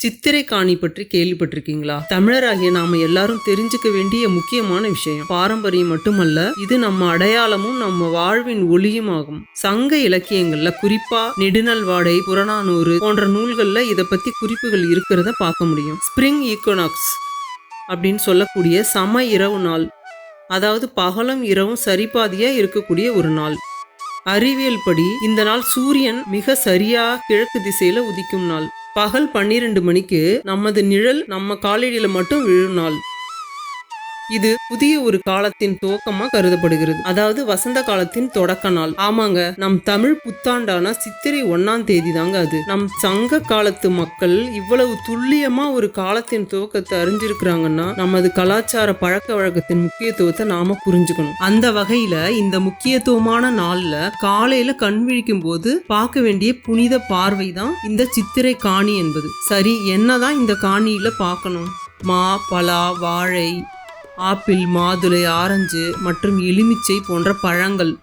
சித்திரை காணி பற்றி கேள்விப்பட்டிருக்கீங்களா? தமிழராகிய நாம எல்லாரும் தெரிஞ்சுக்க வேண்டிய முக்கியமான விஷயம் பாரம்பரியம் மட்டுமல்ல இது நம்ம அடையாளமும் நம்ம வாழ்வின் ஒளியும் ஆகும் சங்க இலக்கியங்கள்ல குறிப்பா நெடுநல்வாடை புறநானூறு போன்ற நூல்கள்ல இதை பத்தி குறிப்புகள் இருக்கிறத பார்க்க முடியும். ஸ்பிரிங் ஈக்கோனாக்ஸ் அப்படின்னு சொல்லக்கூடிய சம இரவு நாள் அதாவது பகலும் இரவும் சரிபாதியா இருக்கக்கூடிய ஒரு நாள். அறிவியல் படி இந்த நாள் சூரியன் மிக சரியா கிழக்கு திசையில உதிக்கும் நாள். பகல் பன்னிரண்டு மணிக்கு நமது நிழல் நம்ம காலடியில் மட்டும் விழும் நாள் இது புதிய ஒரு காலத்தின் துவக்கமா கருதப்படுகிறது. அதாவது வசந்த காலத்தின் தொடக்க நாள். ஆமாங்க நம் தமிழ் புத்தாண்டான சித்திரை ஒன்னாம் தேதி தாங்க அது. நம் சங்க காலத்து மக்கள் இவ்வளவு துல்லியமா ஒரு காலத்தின் துவக்கத்தை அறிஞ்சிருக்கிறாங்கன்னா நமது கலாச்சார பழக்க வழக்கத்தின் முக்கியத்துவத்தை நாம புரிஞ்சுக்கணும். அந்த வகையில இந்த முக்கியத்துவமான நாள்ல காலையில கண் விழிக்கும் போது பார்க்க வேண்டிய புனித பார்வை தான் இந்த சித்திரை காணி என்பது. சரி என்னதான் இந்த காணியில பார்க்கணும்? மா பலா வாழை ஆப்பிள் மாதுளை ஆரஞ்சு மற்றும் எலுமிச்சை போன்ற பழங்கள்.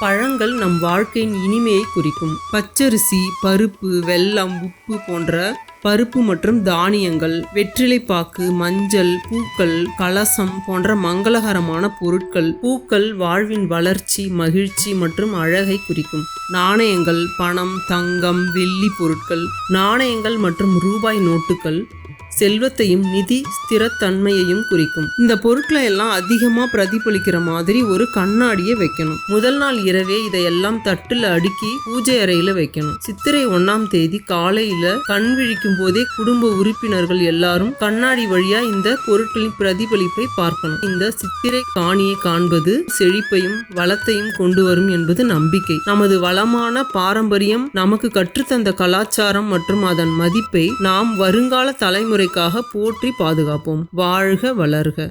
பழங்கள் நம் வாழ்க்கையின் இனிமையை குறிக்கும். பச்சரிசி பருப்பு வெல்லம் உப்பு போன்ற பருப்பு மற்றும் தானியங்கள் வெற்றிலைப்பாக்கு மஞ்சள் பூக்கள் கலசம் போன்ற மங்களகரமான பொருட்கள். பூக்கள் வாழ்வின் வளர்ச்சி மகிழ்ச்சி மற்றும் அழகை குறிக்கும். நாணயங்கள் பணம் தங்கம் வெள்ளி பொருட்கள் நாணயங்கள் மற்றும் ரூபாய் நோட்டுகள் செல்வத்தையும் நிதி ஸ்திரத்தன்மையையும் குறிக்கும். இந்த பொருட்களை எல்லாம் அதிகமா பிரதிபலிக்கிற மாதிரி ஒரு கண்ணாடியை வைக்கணும். முதல் நாள் இரவே இதையெல்லாம் தட்டுல அடுக்கி பூஜை அறையில் வைக்கணும். சித்திரை ஒன்னாம் தேதி காலையில் கண் விழிக்கும் போதே குடும்ப உறுப்பினர்கள் எல்லாரும் கண்ணாடி வழியா இந்த பொருட்களின் பிரதிபலிப்பை பார்க்கணும். இந்த சித்திரை காணியை காண்பது செழிப்பையும் வளத்தையும் கொண்டு வரும் என்பது நம்பிக்கை. நமது வளமான பாரம்பரியம் நமக்கு கற்றுத்தந்த கலாச்சாரம் மற்றும் அதன் மதிப்பை நாம் வருங்கால தலைமுறை தலைமுறைக்காக போற்றி பாதுகாப்போம். வாழ்க வளர்க.